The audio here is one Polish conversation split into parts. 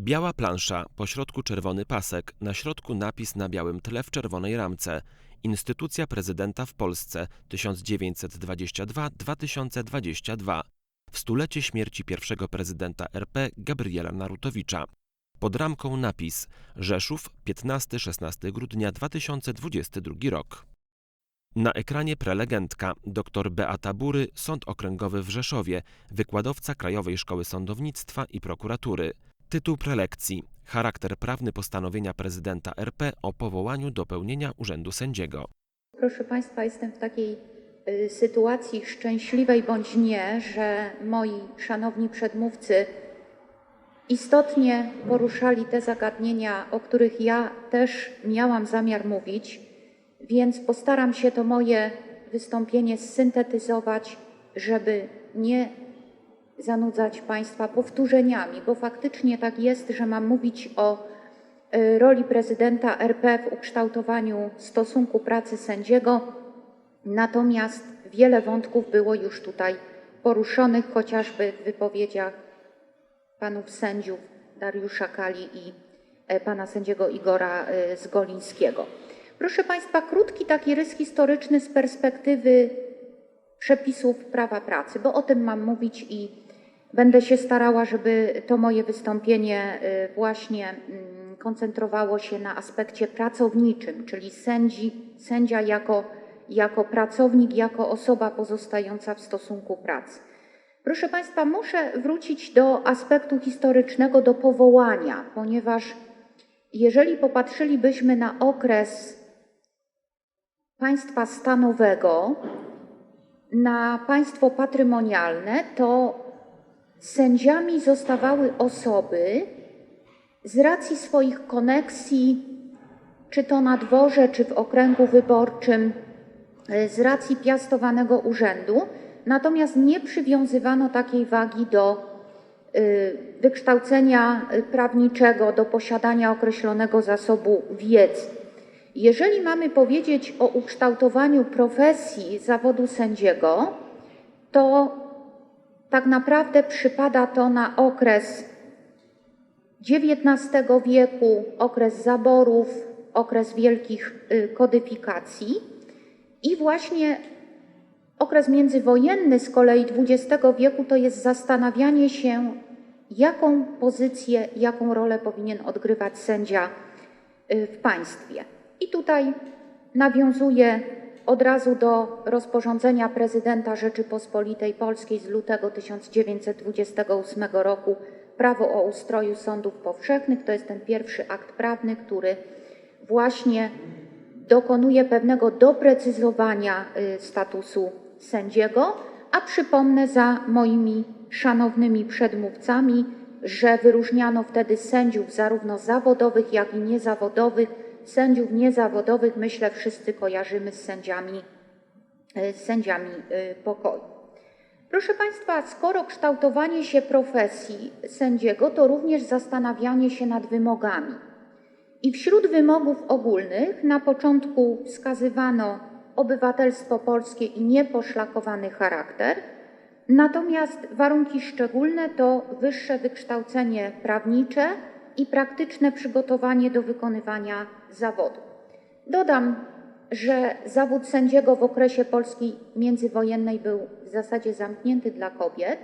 Biała plansza, pośrodku czerwony pasek, na środku napis na białym tle w czerwonej ramce. Instytucja prezydenta w Polsce 1922-2022. W stulecie śmierci pierwszego prezydenta RP Gabriela Narutowicza. Pod ramką napis Rzeszów 15-16 grudnia 2022 rok. Na ekranie prelegentka dr Beata Bury, Sąd Okręgowy w Rzeszowie, wykładowca Krajowej Szkoły Sądownictwa i Prokuratury. Tytuł prelekcji Charakter prawny postanowienia prezydenta RP o powołaniu do pełnienia urzędu sędziego. Proszę Państwa, jestem w takiej y, sytuacji szczęśliwej bądź nie, że moi szanowni przedmówcy istotnie poruszali te zagadnienia, o których ja też miałam zamiar mówić, więc postaram się to moje wystąpienie zsyntetyzować, żeby nie zanudzać Państwa powtórzeniami, bo faktycznie tak jest, że mam mówić o y, roli prezydenta RP w ukształtowaniu stosunku pracy sędziego, natomiast wiele wątków było już tutaj poruszonych, chociażby w wypowiedziach panów sędziów Dariusza Kali i e, pana sędziego Igora e, Zgolińskiego. Proszę Państwa, krótki taki rys historyczny z perspektywy przepisów prawa pracy, bo o tym mam mówić i będę się starała, żeby to moje wystąpienie e, właśnie mm, koncentrowało się na aspekcie pracowniczym, czyli sędzi, sędzia jako, jako pracownik, jako osoba pozostająca w stosunku pracy. Proszę Państwa, muszę wrócić do aspektu historycznego, do powołania, ponieważ jeżeli popatrzylibyśmy na okres państwa stanowego, na państwo patrymonialne, to sędziami zostawały osoby z racji swoich koneksji, czy to na dworze, czy w okręgu wyborczym, z racji piastowanego urzędu, natomiast nie przywiązywano takiej wagi do y, wykształcenia y, prawniczego, do posiadania określonego zasobu wiedzy. Jeżeli mamy powiedzieć o ukształtowaniu profesji zawodu sędziego, to tak naprawdę przypada to na okres XIX wieku, okres zaborów, okres wielkich y, kodyfikacji i właśnie Okres międzywojenny z kolei XX wieku to jest zastanawianie się, jaką pozycję, jaką rolę powinien odgrywać sędzia y, w państwie. I tutaj nawiązuję od razu do rozporządzenia prezydenta Rzeczypospolitej Polskiej z lutego 1928 roku Prawo o ustroju sądów powszechnych. To jest ten pierwszy akt prawny, który właśnie dokonuje pewnego doprecyzowania y, statusu sędziego, a przypomnę za moimi szanownymi przedmówcami, że wyróżniano wtedy sędziów zarówno zawodowych, jak i niezawodowych. Sędziów niezawodowych, myślę, wszyscy kojarzymy z sędziami, e, z sędziami e, pokoju. Proszę Państwa, skoro kształtowanie się profesji sędziego, to również zastanawianie się nad wymogami. I wśród wymogów ogólnych na początku wskazywano obywatelstwo polskie i nieposzlakowany charakter. Natomiast warunki szczególne to wyższe wykształcenie prawnicze i praktyczne przygotowanie do wykonywania zawodu. Dodam, że zawód sędziego w okresie Polski międzywojennej był w zasadzie zamknięty dla kobiet.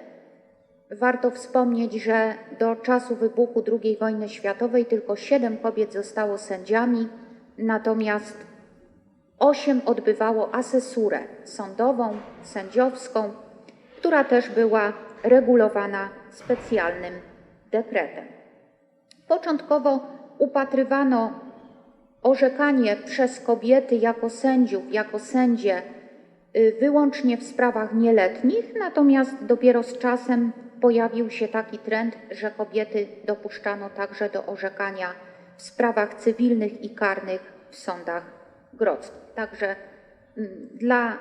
Warto wspomnieć, że do czasu wybuchu II wojny światowej tylko siedem kobiet zostało sędziami, natomiast Osiem odbywało asesurę sądową, sędziowską, która też była regulowana specjalnym dekretem. Początkowo upatrywano orzekanie przez kobiety jako sędziów, jako sędzie y, wyłącznie w sprawach nieletnich, natomiast dopiero z czasem pojawił się taki trend, że kobiety dopuszczano także do orzekania w sprawach cywilnych i karnych w sądach grodzkich. Także mm, dla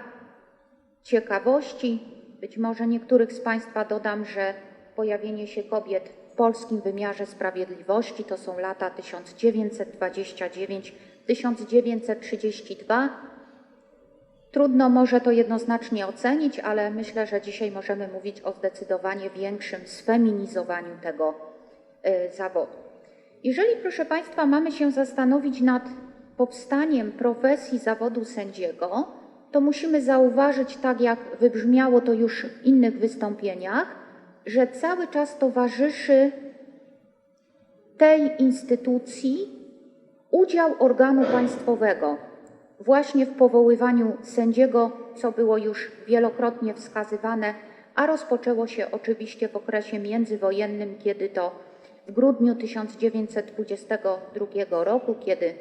ciekawości, być może niektórych z Państwa dodam, że pojawienie się kobiet w polskim wymiarze sprawiedliwości to są lata 1929-1932. Trudno może to jednoznacznie ocenić, ale myślę, że dzisiaj możemy mówić o zdecydowanie większym sfeminizowaniu tego e, zawodu. Jeżeli, proszę Państwa, mamy się zastanowić nad powstaniem profesji zawodu sędziego, to musimy zauważyć, tak jak wybrzmiało to już w innych wystąpieniach, że cały czas towarzyszy tej instytucji udział organu państwowego właśnie w powoływaniu sędziego, co było już wielokrotnie wskazywane, a rozpoczęło się oczywiście w okresie międzywojennym, kiedy to w grudniu 1922 roku, kiedy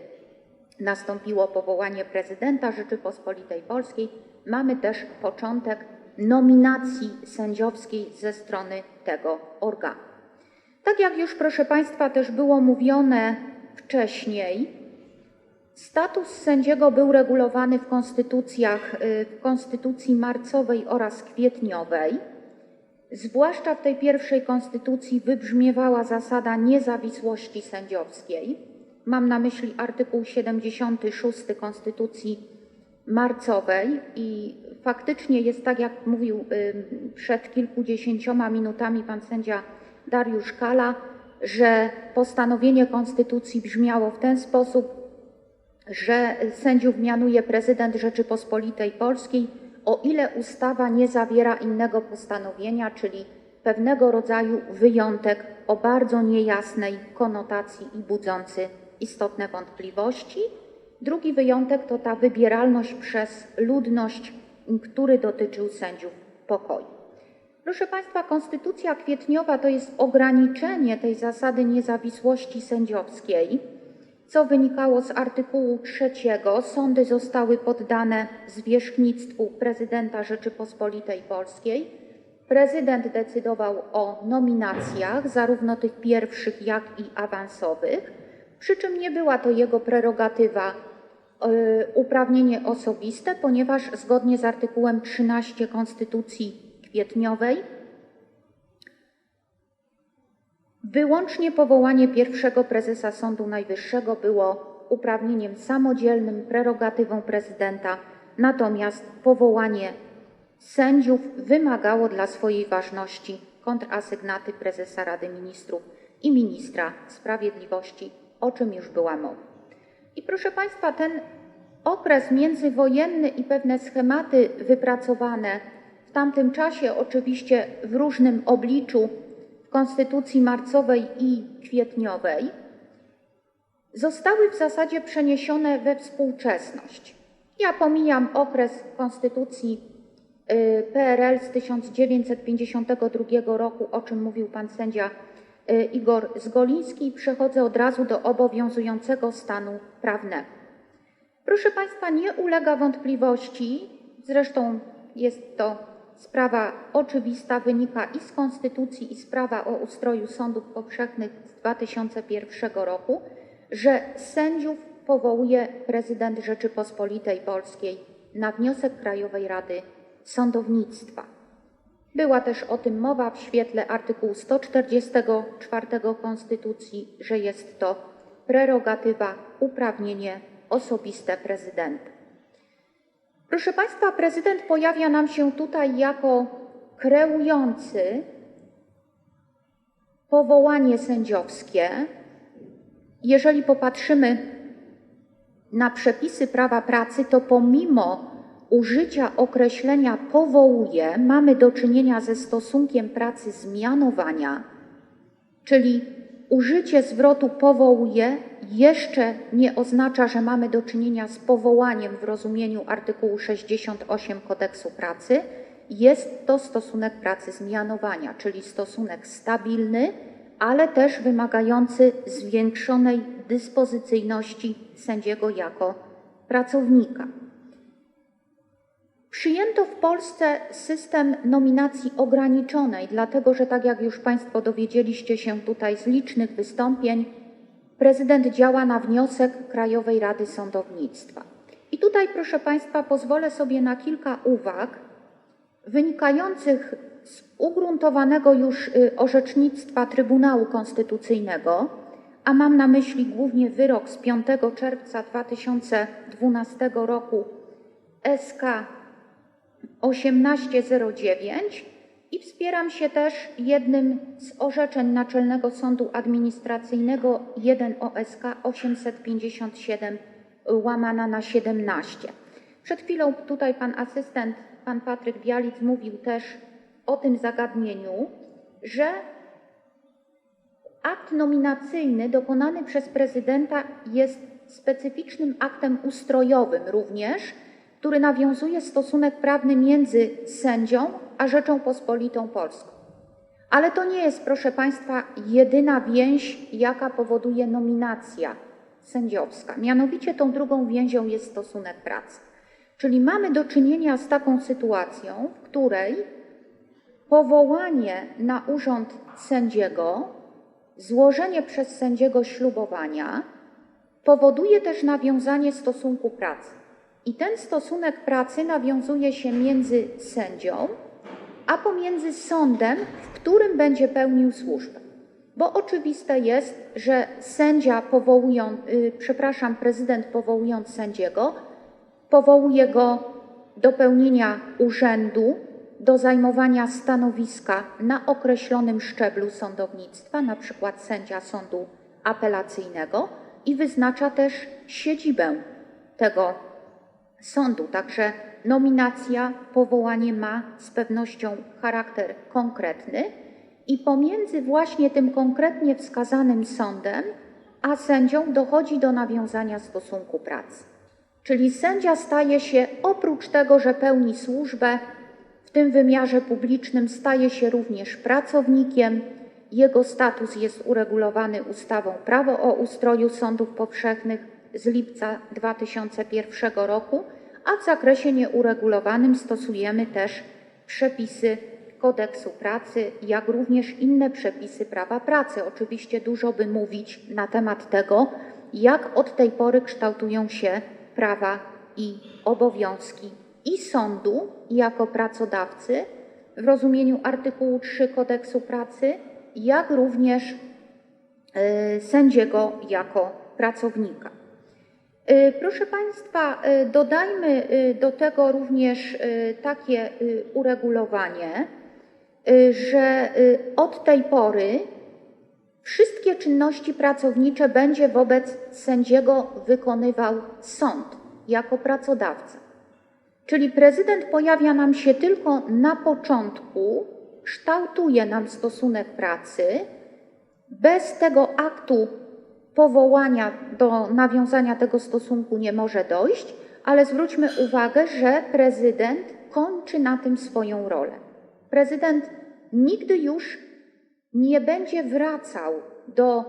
nastąpiło powołanie prezydenta Rzeczypospolitej Polskiej, mamy też początek nominacji sędziowskiej ze strony tego organu. Tak jak już, proszę Państwa, też było mówione wcześniej, status sędziego był regulowany w konstytucjach, y, w konstytucji marcowej oraz kwietniowej. Zwłaszcza w tej pierwszej konstytucji wybrzmiewała zasada niezawisłości sędziowskiej. Mam na myśli artykuł 76 konstytucji marcowej i faktycznie jest tak, jak mówił y, przed kilkudziesięcioma minutami pan sędzia Dariusz Kala, że postanowienie konstytucji brzmiało w ten sposób, że sędziów mianuje prezydent Rzeczypospolitej Polskiej, o ile ustawa nie zawiera innego postanowienia, czyli pewnego rodzaju wyjątek o bardzo niejasnej konotacji i budzący istotne wątpliwości. Drugi wyjątek to ta wybieralność przez ludność, który dotyczył sędziów pokoju. Proszę Państwa, konstytucja kwietniowa to jest ograniczenie tej zasady niezawisłości sędziowskiej, co wynikało z artykułu trzeciego. Sądy zostały poddane zwierzchnictwu prezydenta Rzeczypospolitej Polskiej. Prezydent decydował o nominacjach, zarówno tych pierwszych, jak i awansowych, przy czym nie była to jego prerogatywa, uprawnienie osobiste, ponieważ zgodnie z artykułem 13 Konstytucji kwietniowej wyłącznie powołanie pierwszego prezesa Sądu Najwyższego było uprawnieniem samodzielnym, prerogatywą prezydenta, natomiast powołanie sędziów wymagało dla swojej ważności kontrasygnaty prezesa Rady Ministrów i ministra sprawiedliwości, o czym już była mowa. I proszę Państwa, ten okres międzywojenny i pewne schematy wypracowane w tamtym czasie, oczywiście w różnym obliczu, w konstytucji marcowej i kwietniowej, zostały w zasadzie przeniesione we współczesność. Ja pomijam okres konstytucji y, PRL z 1952 roku, o czym mówił pan sędzia Igor Zgoliński, i przechodzę od razu do obowiązującego stanu prawnego. Proszę Państwa, nie ulega wątpliwości, zresztą jest to sprawa oczywista, wynika i z Konstytucji, i z prawa o ustroju sądów powszechnych z 2001 roku, że sędziów powołuje prezydent Rzeczypospolitej Polskiej na wniosek Krajowej Rady Sądownictwa. Była też o tym mowa w świetle artykułu 144 Konstytucji, że jest to prerogatywa, uprawnienie osobiste prezydenta. Proszę Państwa, prezydent pojawia nam się tutaj jako kreujący powołanie sędziowskie. Jeżeli popatrzymy na przepisy prawa pracy, to pomimo użycia określenia powołuje, mamy do czynienia ze stosunkiem pracy zmianowania, czyli użycie zwrotu powołuje jeszcze nie oznacza, że mamy do czynienia z powołaniem w rozumieniu artykułu 68 Kodeksu pracy. Jest to stosunek pracy zmianowania, czyli stosunek stabilny, ale też wymagający zwiększonej dyspozycyjności sędziego jako pracownika. Przyjęto w Polsce system nominacji ograniczonej, dlatego że, tak jak już Państwo dowiedzieliście się tutaj z licznych wystąpień, prezydent działa na wniosek Krajowej Rady Sądownictwa. I tutaj, proszę Państwa, pozwolę sobie na kilka uwag wynikających z ugruntowanego już y, orzecznictwa Trybunału Konstytucyjnego, a mam na myśli głównie wyrok z 5 czerwca 2012 roku SK 1809 I wspieram się też jednym z orzeczeń Naczelnego Sądu Administracyjnego 1 OSK 857 łamana na 17. Przed chwilą tutaj pan asystent, pan Patryk Bialic mówił też o tym zagadnieniu, że akt nominacyjny dokonany przez prezydenta jest specyficznym aktem ustrojowym również, który nawiązuje stosunek prawny między sędzią a Rzeczą Polską. Ale to nie jest, proszę Państwa, jedyna więź, jaka powoduje nominacja sędziowska. Mianowicie tą drugą więzią jest stosunek pracy. Czyli mamy do czynienia z taką sytuacją, w której powołanie na urząd sędziego, złożenie przez sędziego ślubowania powoduje też nawiązanie stosunku pracy. I ten stosunek pracy nawiązuje się między sędzią, a pomiędzy sądem, w którym będzie pełnił służbę. Bo oczywiste jest, że sędzia powołując, yy, przepraszam, prezydent powołując sędziego, powołuje go do pełnienia urzędu, do zajmowania stanowiska na określonym szczeblu sądownictwa, na przykład sędzia sądu apelacyjnego i wyznacza też siedzibę tego sądu. Także nominacja, powołanie ma z pewnością charakter konkretny i pomiędzy właśnie tym konkretnie wskazanym sądem a sędzią dochodzi do nawiązania stosunku pracy. Czyli sędzia staje się oprócz tego, że pełni służbę w tym wymiarze publicznym, staje się również pracownikiem. Jego status jest uregulowany ustawą Prawo o ustroju sądów powszechnych z lipca 2001 roku, a w zakresie nieuregulowanym stosujemy też przepisy kodeksu pracy, jak również inne przepisy prawa pracy. Oczywiście dużo by mówić na temat tego, jak od tej pory kształtują się prawa i obowiązki i sądu jako pracodawcy w rozumieniu artykułu 3 kodeksu pracy, jak również y, sędziego jako pracownika. Y, proszę Państwa, y, dodajmy do tego również takie uregulowanie, że od tej pory wszystkie czynności pracownicze będzie wobec sędziego wykonywał sąd jako pracodawca. Czyli prezydent pojawia nam się tylko na początku, kształtuje nam stosunek pracy. Bez tego aktu powołania do nawiązania tego stosunku nie może dojść, ale zwróćmy uwagę, że prezydent kończy na tym swoją rolę. Prezydent nigdy już nie będzie wracał do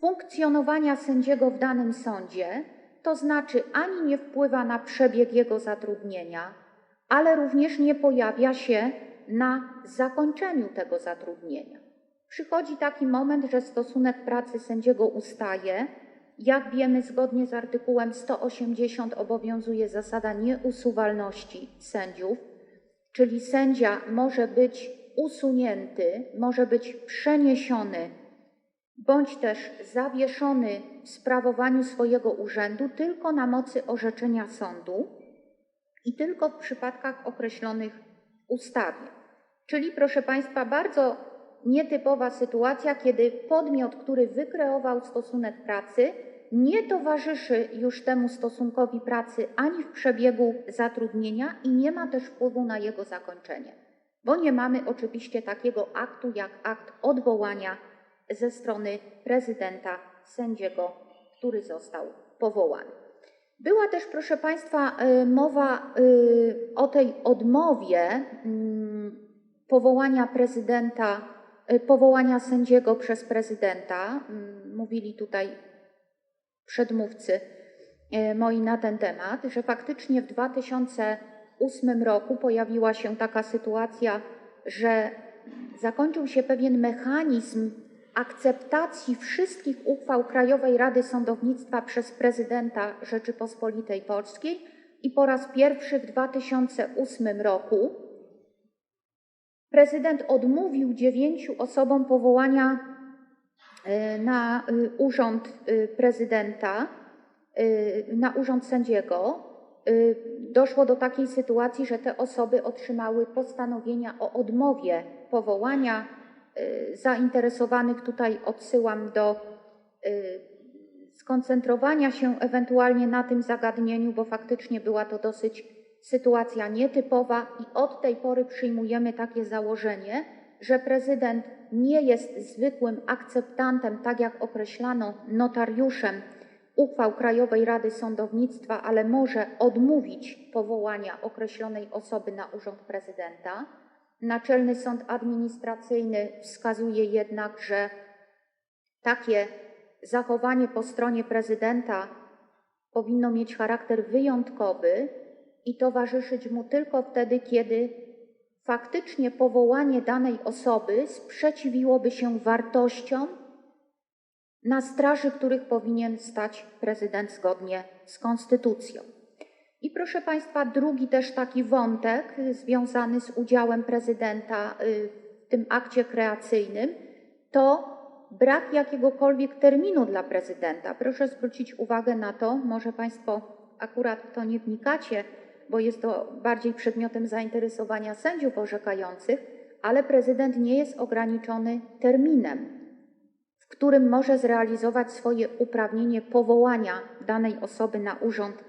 funkcjonowania sędziego w danym sądzie, to znaczy ani nie wpływa na przebieg jego zatrudnienia, ale również nie pojawia się na zakończeniu tego zatrudnienia. Przychodzi taki moment, że stosunek pracy sędziego ustaje. Jak wiemy, zgodnie z artykułem 180 obowiązuje zasada nieusuwalności sędziów, czyli sędzia może być usunięty, może być przeniesiony bądź też zawieszony w sprawowaniu swojego urzędu tylko na mocy orzeczenia sądu i tylko w przypadkach określonych w ustawie. Czyli, proszę Państwa, bardzo nietypowa sytuacja, kiedy podmiot, który wykreował stosunek pracy, nie towarzyszy już temu stosunkowi pracy ani w przebiegu zatrudnienia i nie ma też wpływu na jego zakończenie, bo nie mamy oczywiście takiego aktu jak akt odwołania ze strony prezydenta sędziego, który został powołany. Była też, proszę Państwa, y, mowa y, o tej odmowie mm, powołania prezydenta, powołania sędziego przez prezydenta. Mm, mówili tutaj przedmówcy moi na ten temat, że faktycznie w 2008 roku pojawiła się taka sytuacja, że zakończył się pewien mechanizm akceptacji wszystkich uchwał Krajowej Rady Sądownictwa przez prezydenta Rzeczypospolitej Polskiej i po raz pierwszy w 2008 roku prezydent odmówił dziewięciu osobom powołania e, na e, urząd e, prezydenta, na urząd sędziego doszło do takiej sytuacji, że te osoby otrzymały postanowienia o odmowie powołania. Zainteresowanych tutaj odsyłam do skoncentrowania się ewentualnie na tym zagadnieniu, bo faktycznie była to dosyć sytuacja nietypowa i od tej pory przyjmujemy takie założenie, że prezydent nie jest zwykłym akceptantem, tak jak określano notariuszem uchwał Krajowej Rady Sądownictwa, ale może odmówić powołania określonej osoby na urząd prezydenta. Naczelny Sąd Administracyjny wskazuje jednak, że takie zachowanie po stronie prezydenta powinno mieć charakter wyjątkowy i towarzyszyć mu tylko wtedy, kiedy faktycznie powołanie danej osoby sprzeciwiłoby się wartościom, na straży których powinien stać prezydent zgodnie z konstytucją. I proszę Państwa, drugi też taki wątek związany z udziałem prezydenta y, w tym akcie kreacyjnym to brak jakiegokolwiek terminu dla prezydenta. Proszę zwrócić uwagę na to, może Państwo akurat to nie wnikacie, bo jest to bardziej przedmiotem zainteresowania sędziów orzekających, ale prezydent nie jest ograniczony terminem, w którym może zrealizować swoje uprawnienie powołania danej osoby na urząd,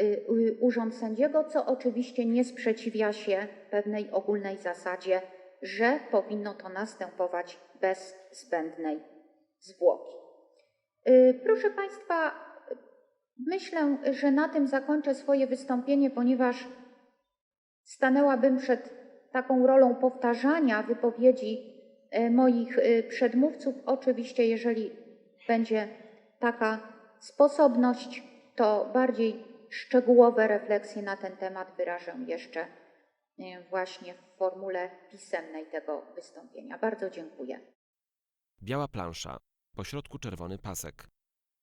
y, urząd sędziego, co oczywiście nie sprzeciwia się pewnej ogólnej zasadzie, że powinno to następować bez zbędnej zwłoki. Y, Proszę Państwa, myślę, że na tym zakończę swoje wystąpienie, ponieważ stanęłabym przed taką rolą powtarzania wypowiedzi e, moich e, przedmówców. Oczywiście, jeżeli będzie taka sposobność, to bardziej szczegółowe refleksje na ten temat wyrażę jeszcze e, właśnie w formule pisemnej tego wystąpienia. Bardzo dziękuję. Biała plansza, po środku czerwony pasek.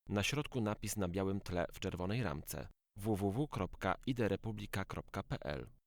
Na środku napis na białym tle w czerwonej ramce www.iderepublika.pl